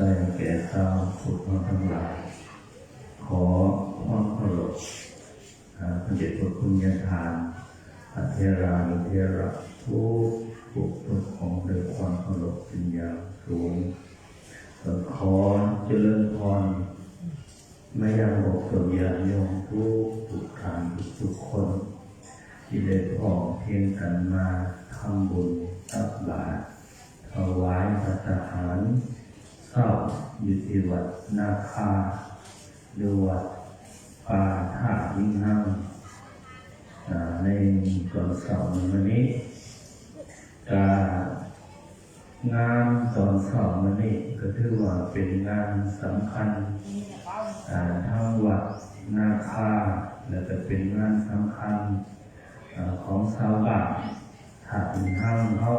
ส่แก่ชาวพุทธทั้งหลาย ขอความเคารพพระเดชพระคุณญาทานพระเทรานุเทระทุกทุกทุกของโดยความเคารพเป็นอย่างสูงขอเจริญพรไม่ยังบอกตัวญาติโยมทุกทุกทานทุกทุกคน ที่ได้ออกเพียงกันมาทำบุญตักบาตรถวายพระทหาร เศร้าอยู่ที่วัดนาคาหรือวัดป่าท่ายิ่งห้ามในตอนเสาร์วันนี้การงานตอนเสาร์วันนี้ก็ถือว่าเป็นงานสำคัญอ่าทั้งวัดนาคาแล้วก็เป็นงานสำคัญของชาวบ้านถ้าเป็นทางเข้า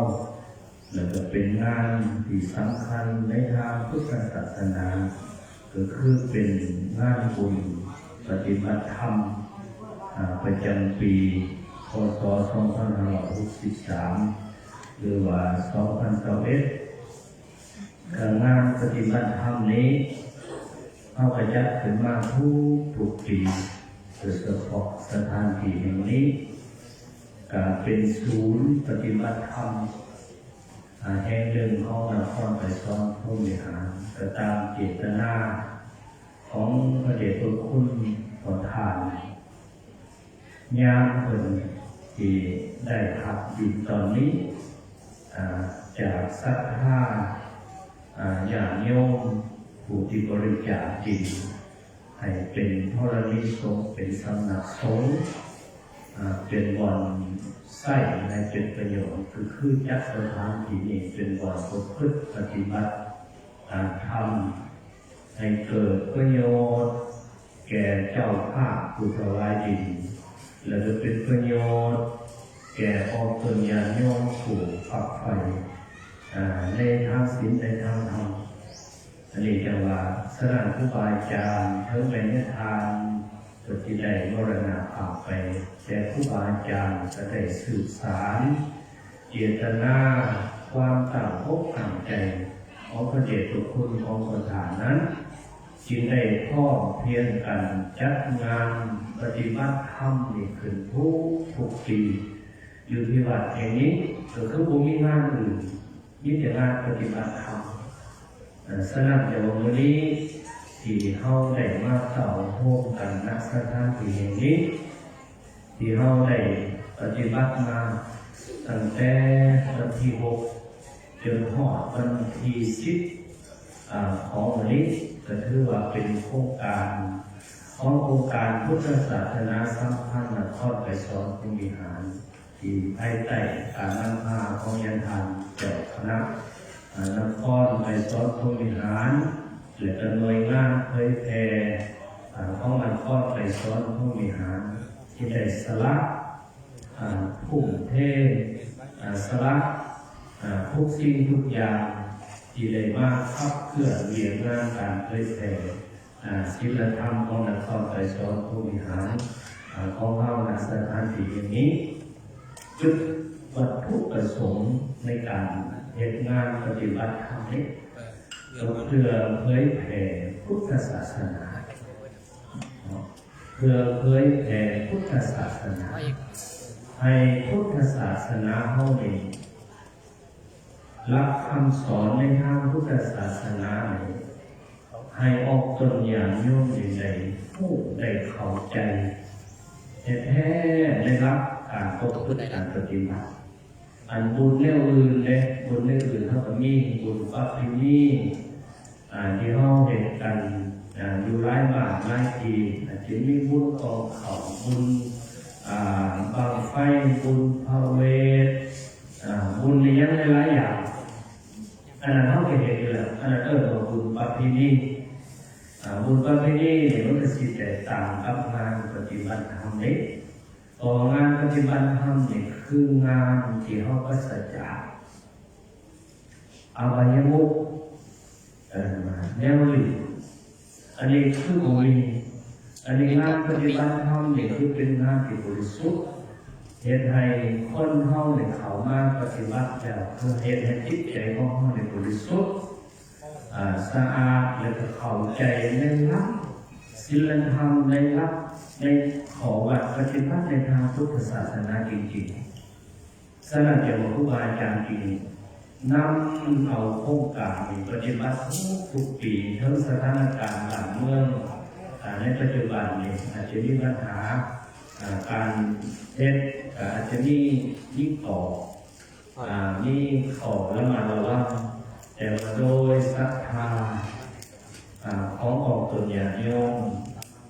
แล้วก็เป็นงานที่สำคัญในทางพุทธศาสนาก็คือเป็นงานบุญปฏิบัติธรรมประจำปีพศ2563หรือว่า2021การงานปฏิบัติธรรมนี้เข้าขยัดขึ้นมาทุกทุกปีโดยเฉพาะสถานที่แห่งนี้ก็เป็นศูนย์ปฏิบัติธรรม แห่งหนึ่งของนครไทยซ้อนผู้บริหารก็ตามเจตนาของพระเดชพระคุณขอทานยามเพิ่นที่ได้ขับดินตอนนี้จากศรัทธาอ่าญโยมผู้ที่บริจาคจริงให้เป็นธรณีสงฆ์เป็นสำนักสงฆ์ เป็นวันไส้ในเป็นประโยชน์คือคือจัดสถานที่นี้เป็นวันประพฤติปฏิบัติการทำให้เกิดประโยชน์ แก่เจ้าภาพผู้ถวายดินและจะเป็นประโยชน์ แก่ออกตนญาณโยมผู้ฝักใฝ่ในทางศีลในทางธรรมอันนี้จะว่าสถานผู้บาอาจารย์ทั้งเป็นทาน ก็ที่ได้มรณาภาพไป แต่ผู้บาอาจารย์ก็ได้สื่อสารเจตนาความต่างอกต่างใจของพระเดชพระคุณของสถานนั้นจึงได้พ่อเพียงกันจัดงานปฏิบัติธรรมนี่ขึ้นทุกทุกปีอยู่ที่วัดแห่งนี้ก็คือบุมีงานอื่นยิ่งแต่งานปฏิบัติธรรมสำหรับเดี๋ยววันนี้ ที่เขาได้มาเต่าโฮมกันนักสถานที่แห่งนี้ ที่เขาได้ปฏิบัติมาตั้งแต่วันที่หกจนหอดวันที่สิบของวันนี้ก็ถือว่าเป็นโครงการของโครงการพุทธศาสนาสัมพันธ์นครไปสอนผู้บริหารที่ภายใต้การนำพาของยันทานเจ้าคณะนครไปสอนผู้บริหาร และก็หน่วยงานเผยแพร่อ่าของนครไปสอนผู้บริหารที่ได้สละอ่าผู้เทศสละอ่าทุกสิ่งทุกอย่างที่ได้มาขับเคลื่อนเรียนงานการเผยแพร่ศิลธรรมของนครไปสอนผู้บริหารอ่าของเราณสถานที่อย่างนี้จุดวัตถุประสงค์ในการเหตุงานปฏิบัติธรรมนี้ เพื่อเผยแผ่พุทธศาสนาเพื่อเผยแผ่พุทธศาสนา ให้พุทธศาสนาเฮานี้รับคำสอนในทางพุทธศาสนาให้ออกตนอย่างโยมอยู่ในผู้ได้เข้าใจแท้ๆได้รับการประพฤติการปฏิบัติ อันบุญแนวอื่นเลยบุญแนวอื่นเท่ากับมีบุญปัพินีอ่าที่ห้องเห็นกันอ่าอยู่ร้ายบาทร้ายทีอาจจะมีบุญกองเขาบุญอ่าบางไฟบุญพระเวทอ่าบุญในยังหลายอย่างอันนั้นเขาเห็นอยู่แล้วอันนั้นเออว่าบุญปัพินีอ่าบุญประเพณีเนี่ยมันก็สิแตกต่างกับงานปฏิบัติธรรมนี้ พองานปฏิบัติธรรมเนี่ยคืองานที่เขาก็สัจจะอวัยมุกเอ่อแนวหลีอันนี้คือบุญอันนี้งานปฏิบัติธรรมเนี่ยคือเป็นงานที่บริสุทธิ์เหตุให้คนเฮาเนี่ยเขามาปฏิบัติแล้วเพื่อเหตุให้จิตใจของเฮาเนี่ยบริสุทธิ์สะอาดและเข้าใจในหลัก ศีลธรรมในหลักในขอวัดปฏิบัติในทางพุทธศาสนาจริงๆสนับเดียวกับครูบาอาจารย์จริงนำเอาโครงการปฏิบัติทุกปีทั้งสถานการณ์บ้านเมืองในปัจจุบันนี้อาจจะมีปัญหาการเท็จอาจจะมียิ่งต่อมีขอละมาระวังแต่ว่าโดยศรัทธาอ่า ของออกตัวอย่างโยม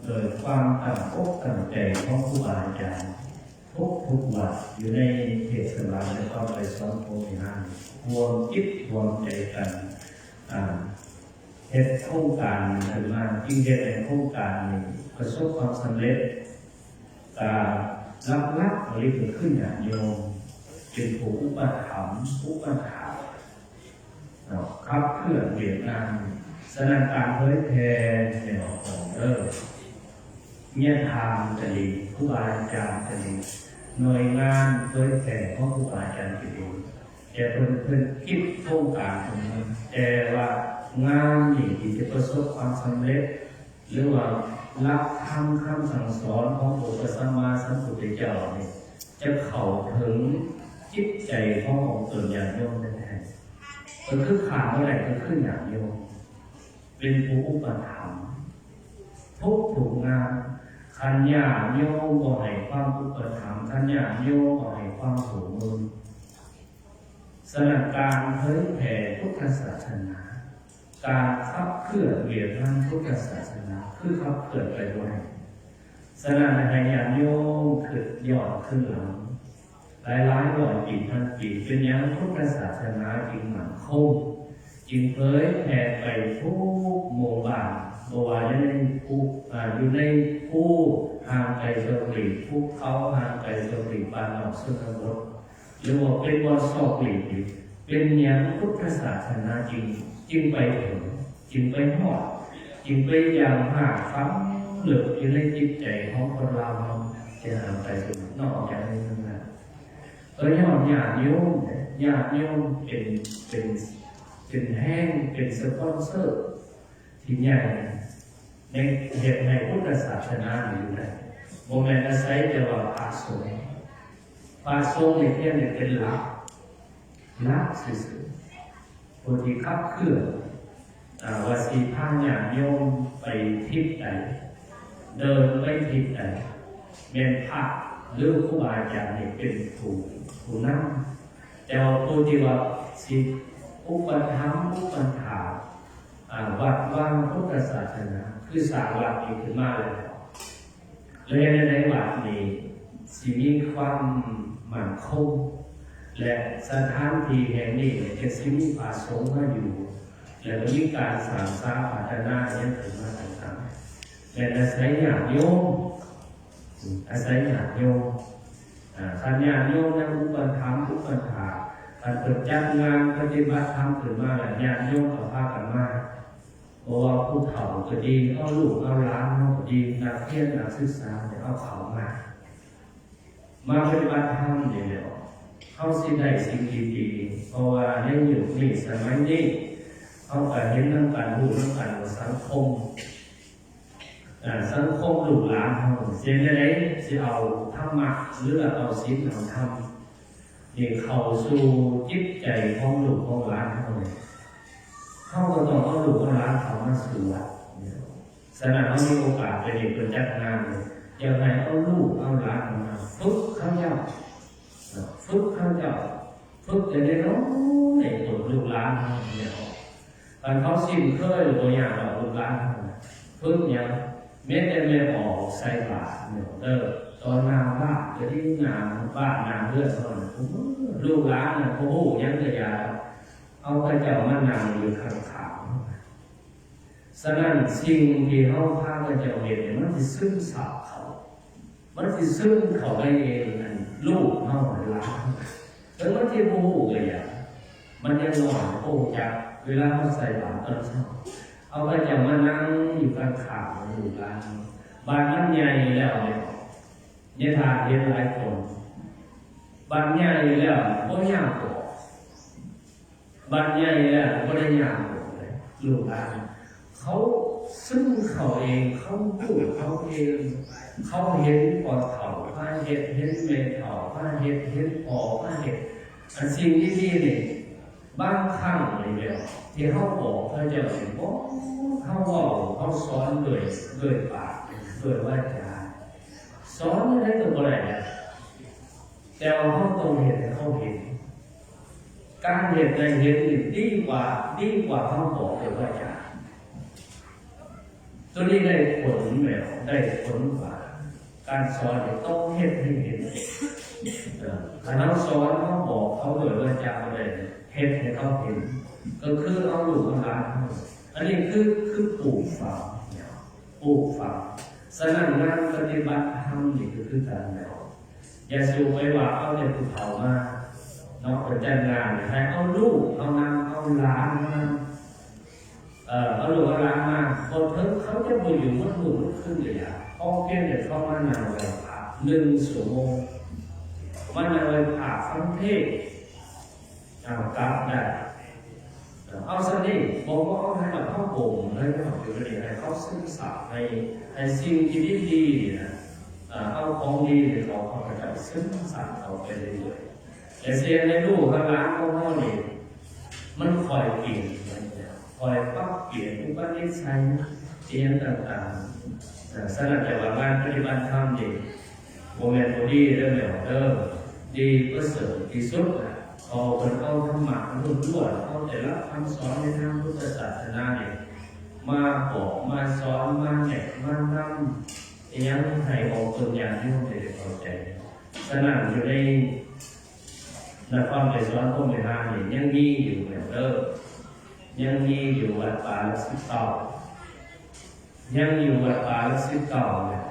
โดยความตั้งอกตั้งใจของครูบาอาจารย์ทุกทุกวัดอยู่ในเทศบาลและก็ไปสอนโพธิหานรวมจิตรวมใจกันเฮ็ดโครงการขึ้นมาจริงๆในโครงการนี้ประสบความสำเร็จอ่ารับรักหรือเกิดขึ้นอย่างโยมจึงผูกอุปถัมภ์อุปถัมภ์เนาครับเพื่อเวียดนาม สนันการเผยแพร่ในของเลิกเมียทางจะดีผู้บาอาจารย์จะดีหน่วยงานเผยแพร่ของผู้อาจารย์จะดีแต่เพิ่นเพิ่นคิดโครงการตรงนี้แต่ว่างานนี่ที่จะประสบความสำเร็จ หรือว่ารับคำคำสั่งสอนของพระพุทธสัมมาสัมพุทธเจ้าเนี่ยจะเข้าถึงจิตใจของของตนอย่างโยมแท้ๆก็คือขาดเมื่อไหร่ก็ขึ้นอย่างโยม เป็นผู้อุปถัมภ์ทุกถูกงานขันยาโยมก็ให้ความอุปถัมภ์ขันยาโยมก็ให้ความสูงมือสนับการเผยแผ่พุทธศาสนา การขับเคลื่อนเวียนทางพุทธศาสนาคือขับเคลื่อนไปด้วยสนานในยานโยมขึ้นยอดขึ้นหลังหลายร้อยร้อยปีพันปีเป็นอยังพุทธศาสนาจึงหมันคง จึงเผยแผ่ไปทุกหมู่บ้านบว่อยู่ในภูอ่าอยู่ในผู้ห่างไกลสกรีภูเขาห่างไกลสกรีบ้านนอกสุนทรหรือว่าเป็นวันสอบหลีเป็นอยังพุทธศาสนาจริงจึงไปถึงจึงไปหอดจึงไปอย่างหาฟังเหลืออยู่ในจิตใจของคนเราจะห่าไปถึงนอกจากนี้นั่นแหละเออยอดญาติโยมญาติโยมเป็นเป็น เป็นแห้งเป็นสปอนเซอร์ที่ใหญ่ในเหตุในพุทธศาสนาอยู่ได้โมเมนต์อาศัยแต่ว่าพระสงฆ์พระสงในเที่ยงเนี่ยเป็นหลักหลักสื่อคนที่ขับเคลื่อนว่าสีพาญาโยมไปทิศใดเดินไปทิศใดเมียนพระหรือครูบาอาจารย์เนี่ยเป็นผู้ผู้นำแต่ว่าผู้ที่ว่าสิ อุปถัมภ์อุปถาอ่าวัดว่างพุทธศาสนาคือสางวัดนี้ขึ้นมาเลยแล้วในในวัดนี้สิมีความมั่นคงและสถานที่แห่งนี้จะสิมีป่าสงฆ์มาอยู่และมีการสางสร้างพัฒนาอย่างถึงมาต่างๆและอาศัยญาติโยมอาศัยญาติโยมอ่าขันญาโยมนั้นอุปถัมภ์อุปถา การเปิดจัดงานปฏิบัติธรรมขึ้นมาญาติโยมก็พากันมาเพราะว่าผู้เฒ่าก็ดีเอาลูกเอาหลานเอาดีนักเรียนนักศึกษาเนี่ยเอาเขามามาปฏิบัติธรรมเนี่ยเดี๋ยวเขาสิได้สิ่งดีๆเพราะว่าในยุคนี้สมัยนี้เขาก็เห็นน้ำกันรู้น้ำกันว่าสังคมสังคมหลูกหลานเขาเสียงอะไรสิเอาธรรมะหรือเอาศีลเอาธรรม นี่เข้าสู่จิตใจของหลูกของหลานเขาเลยเขาก็ต้องเอาหลูกเอาหลานเขามาสู่วัดเนี่ยสนามเขามีโอกาสไปเด็กเป็นจัดงานเลยยังไงเอาลูกเอาหลานเขามาฝึกเขาเจ้าฝึกเขาเจ้าฝึกจะได้รู้ในตัวลูกหลานเนี่ยตอนเขาสิ้นเคยตัวอย่างเราลูกหลานเขาฝึกอย่างเม็ดแต่ไม่ออกใส่บาตรเนี่ยเออ ตอนนาบ้านจะที่นาบ้านนาเลือดตอนลูกหลานเนี่ยเขาหูยังจะยาเอากระเจ้ามานางอยู่ข้างขาวฉะนั้นสิ่งที่เขาพากระเจ้าเห็นมันจะซึมซับเขา มันสิซึ่งเขาไปเองนั่นลูกเฮาหลานแล้วมันที่โมโหเลยอะมันยังหวานโอ้จากเวลาเขาใส่บาตรตอนเช้าเอาไปจะมานั่งอยู่กลางขาอยู่กลางบ้านนั้นใหญ่แล้วเนี่ย เนี่ยทาเห็นหลายคนบ้านใหญ่แล้วก็ยากกว่าบ้านใหญ่แล้วก็ได้ยากกว่าลูกหลานเขาซึ่งเขาเองเขาพูดเขาเอง เขาเห็นปอเถ่าว่าเห็นเห็นเมเถ่าว่าเห็นเห็นปอว่าเห็นอันสิ่งที่นี่นี่บางครั้งเลยเดียวที่เขาบอกเขาจะเห็นว่าเขาเว่าเขาสอนด้วยด้วยปากด้วยวาจา สอนไม่ได้ตัวอะไรนะแต่ว่าเขาตรงเห็นเขาเห็น การเห็นในเห็นนี่ดีกว่าดีกว่าเขาบอกด้วยวาจาตัวนี้ได้ผลแบบได้ผลกว่าการสอนเนี่ยต้องเห็นให้เห็นถ้าเราสอนเขาบอกเขาโดยว่าจะอะไรเห็นให้เขาเห็น ก็คือเอาลูกเอาหลานเขาอันนี้คือคือปลูกฝังเนี่ยปลูกฝัง สนั่นงานปฏิบัติธรรมนี่ก็คือการแบบอย่าสูไปว่าเอาแต่ภูเขามาเนาะเป็นจ้างงานเนี่ยให้เอาลูกเอานางเอาหลานมาเอ่อเอาลูกเอาหลานมาคนเพิ่งเขาจะไปอยู่มันหนุนขึ้นเลยอะพ่อเพียงแต่เข้ามานานเลยผ่าหนึ่งชั่วโมงมันนานเลยผ่าฟังเทศเอากลับได้เอาสนิทบอกว่าเอาให้แบบเข้า ให้แบบอยู่ในให้เขาซึมซับให้ให้สิ่งที่ดีๆนะเอ่อเอาของดีเนี่ยเขาเขาก็จะซึมซับเขาไปเรื่อยๆแต่เสียในลูกกับหลานของเขาเนี่ยมันคอยเปลี่ยนคอยปรับเปลี่ยนอุปนิสัยเอียงต่างๆสำหรับแต่ว่างานปฏิบัติธรรมเดีโมเมนต์ดีเรื่องแบบเดิมดีประเสริฐที่สุดนะพอคนเอาธรรมะรุ่นรวดเอาแต่ละคำสอนในทางพุทธศาสนาเนี่ย มาบอมาสอนมาแนะมานำเอียงให้ออกตัวอย่างที่เราได้เข้าใจสนั่นอยู่ในนครไปสอนพวกเวลาเนี่ยยังมีอยู่เหมือนเดิมยังมีอยู่วัดป่าละสิบเก้ายังอยู่วัดป่าละสิบเก้าเนี่ย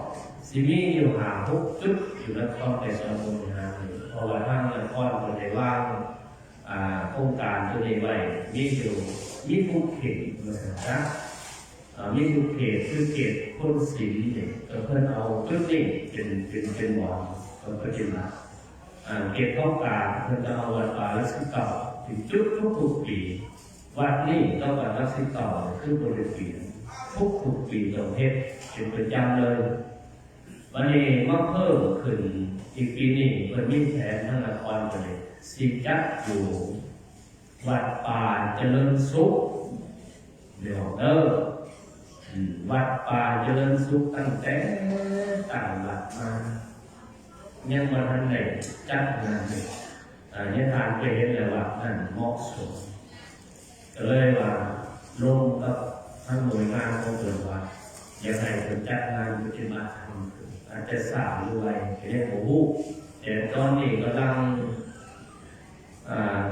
สิมีอยู่หาทุกจุดอยู่นครไปสอนพวกเวลาเนี่ยเพราะว่าทางนครคนได้ว่างอ่าโครงการตัวนี้ไว้มีอยู่มีทุกเขตนะครับ อ่ามีทุกเขตคือเขตพ้นสีเนี่ยเพื่อนเอาจุดนี้เป็นเป็นเป็นบอลก็ปฏิบัติอ่าเก็บข้อกาเพื่อจะเอาวัดป่าลักษิเก่าถึงจุดทุกทุกปีวัดนี้ต้องวัดลักษิเก่าคือบริเปลี่ยนทุกทุกปีต้องเฮ็ดเป็นประจำเลยวันนี้มาเพิ่มขึ้นอีกปีนี้เพิ่นมีแผนทางนครไปเลยสิจัดอยู่วัดป่าเจริญสุขเดี๋ยวเด้อ อืมวัดป่าเจริญสุขตั้งแต่ต่างหลักมายังมาทันไหนจัดงานเลยอ่าเนี่ยทานไปเห็นเลยว่านั่นเหมาะสมก็เลยว่าลงกับทั้งหน่วยงานของเกิดว่ายังไงถึงจัดงานปฏิบัติธรรมขึ้นอาจจะสางด้วยเรียกว่าผู้แต่ตอนนี้กำลัง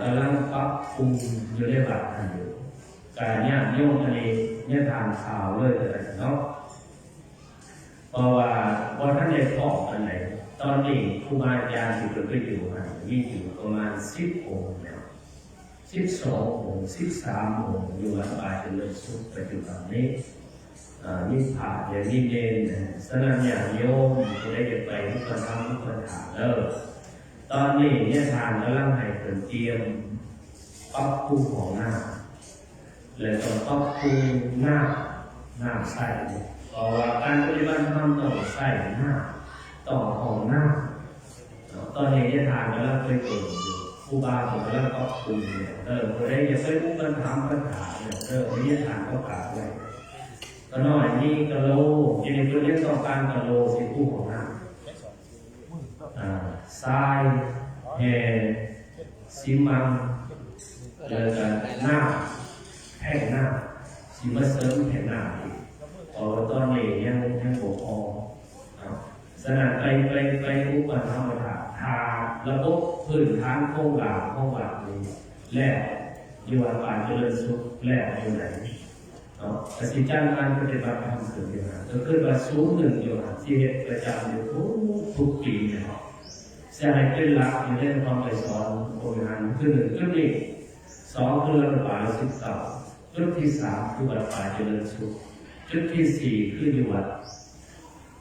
กำลังปรับปรุงอยู่ในบัตรกันอยู่ การเนี่ยโยมอันนี้เนี่ยทานข่าวเลยแต่เนาะเพราะว่าวันท่านได้พอกอันไหนตอนนี้ครูบาอาจารย์ที่เกิดไปอยู่ห่ามีอยู่ประมาณสิบองค์แล้วสิบสององค์สิบสามองค์อยู่วัดป่าเจริญสุขปัจจุบันนี้อ่ามีผ่าอย่างนี้เด่นนะสนั่นอย่างโยมผู้ได้ไปทุกคนทำทุกคนถามเออตอนนี้เนี่ยทานกำลังให้เกิดเตรียมปรับปรุงของหน้า แล้วก็ปรับปรุงหน้าหน้าใส่เนี่ยเพราะว่าการปฏิบัติธรรมต้องใส่หน้าต่อของหน้าตอนนี้เนี่ยทานกำลังไปเกิดอยู่ครูบาผมกำลังก็คุมเนี่ยเออคนได้จะไปมุ่งกันทำปัญหาเนี่ยเออวันนี้ทานก็กล่าวไว้ก็น้อยนี่กะโลยินดีตัวนี้ต้องการกะโลสิคู่ของหน้าอ่าทรายแห่ซีมังแล้วก็หน้า แผ่นหน้าซีมาเสริมแผ่นหน้าอีกพอตอนนี้ยังยังบกพร่อสนานไปไปไปอุปธรรมถาทาระบบพื้นฐานโครงหลังโครงหลังนี้แล้วอยู่วัดป่าเจริญสุขแล้วอยู่ไหนเนาะแต่สิจ้างงานปฏิบัติธรรมเกิดอยู่นะก็คือว่าสูงหนึ่งอยู่นะที่เฮ็ดประจำอยู่ทุกทุกปีเนาะจะให้เป็นหลักในเรื่องความไปสอนโบริหารคือหนึ่งจุดนี้สองคือวัดป่าสิบเก้า จุดที่สามคือวัดป่าเจริญสุขจุดที่สี่คืออยู่วัด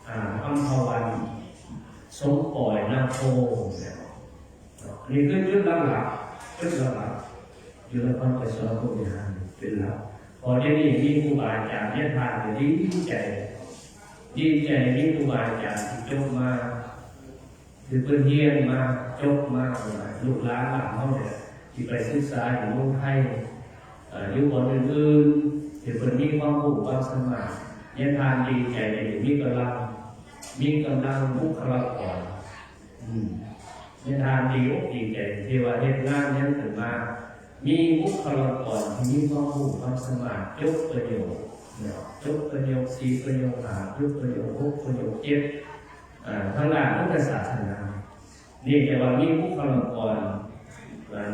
อ่าอัมพวันสมปล่อยนาโพเนี่ยนนี้คือจุดหลักๆจุดหลักๆอยู่ในความไปสอนพวกนี้เป็นหลักพอได้นี่มีครูบาอาจารย์เนี่ยทานก็ดีใจดีใจที่ครูบาอาจารย์จบมาหรือเพื่อนเฮียนมาจบมาลูกหลานหลานเขาเนี่ยที่ไปศึกษาอยู่เมืองไทย ยู่บนอื่นๆที่เพื่อนมีความรู้ความสามารถเนี่ยทานดีใจในมีกำลัง มีกำลังบุคลากรอืมเนี่ยทานดีอกดีใจเทว่าเหตุงานเนี้ถึงมา มีบุคลากรที่มีความรู้ความสามารถยกประโยชน์เนี่ยกประโยชน์สี่ประโยชน์ห้ายกประโยชน์หกประโยชน์เจ็ดอ่าทางด้านพุทธศาสนานี่แต่ว่ามีบุคลากร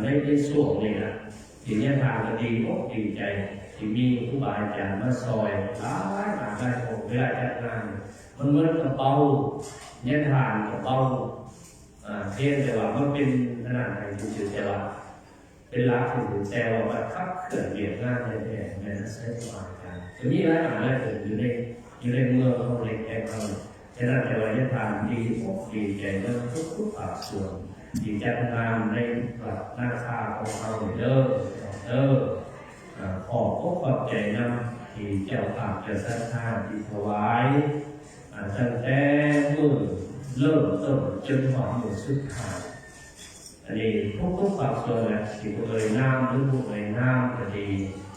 ในในส่วนนี้นะ ที่เนี่ยทางก็ดีอกดีใจที่มีครูบาอาจารย์มาซอยหลายหลายหลายค์เวลาจัดงานมันเหมือนกระเป๋าเนี่ยทางกระเป๋าเพียงแต่ว่ามันเป็นขนาดไหนคือแต่ว่าเป็นรักถึงแต่ว่าขับเคลื่อนเบียดงานในแผ่ในนักใช้สมาการทีนี้ร้านอาหารอะไรอยู่ในอยู่ในเมืองเขาเล็กแค่เขาฉะนั้นแต่ว่าเนี่ยทานดีอกดีใจเรื่อทุกทุกภาคส่วน ที่จัดงานในหลักหน้าค่าของเขาเด้อเด้อขอบพระขอบใจนำที่เจ้าภาพเจ้าสัทธาที่ถวายอ่าตั้งแต่มือเริ่มต้นจนถึงมือสุดท้ายอันนี้พวกทุกฝายส่วนะที่พวกเอ่ยน้ำหรือพวกเอ่ยน้ำก็ดี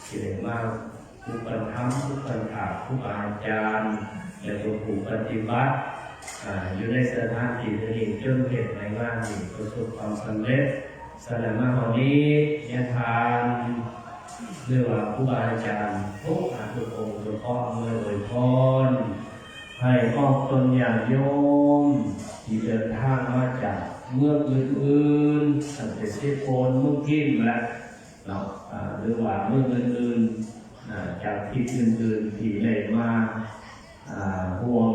ที่เรียกว่าผู้ปันธรรมผู้ปันถาผู้อาจารย์และตัวผู้ปฏิบัติ อยู่ในสถานที่นี้จนเหตุในงานนี้ประสบความสำเร็จสำหรับมาวันนี้ยะทานเรียกว่าผู้อาจารย์ทุกอาทุกองค์ทุกข้อเมื่อโดยพรให้ครอบตนอย่างโยม ที่เดินทางมาจากเมืองอื่นๆตั้งแต่เซโปนเมืองกินและเนาะอ่าหรือว่าเมืองอื่นๆอ่าจากที่อื่นๆที่ได้มาห่วง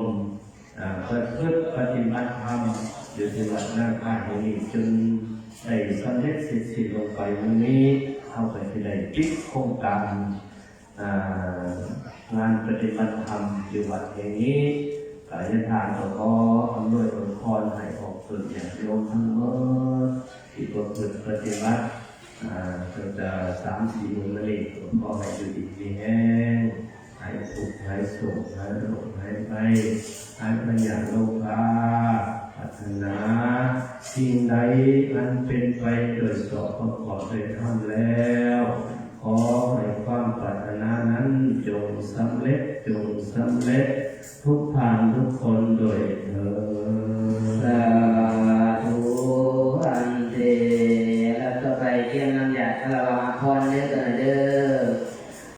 อ่าเปิดพฤติปฏิบัติธรรมอยู่ที่วัดนาคาแห่งนี้จนได้สำเร็จสร็จสิ้นลงไปวันนี้เข้าไปที่ได้ปิดโครงการงานปฏิบัติธรรมอยู่วัดแห่งนี้กายทานก็ขออำนวยอวยพรให้ออกสุดอย่างโยมทั้งหมดที่ประพฤติปฏิบัติอ่าตั้งแต่สามสี่มือมาเลยก็ให้อยู่ดีมีแห้ง หายสุขหายสุขหายโรคหายไปหายปัญญาโลภะพัฒนาสิ่งใดอันเป็นไปโดยสอบประกอบโดยท่านแล้ว ขอให้ความปรารถนานั้นจงสำเร็จจงสำเร็จ ทุกทางทุกคนโดยเธอ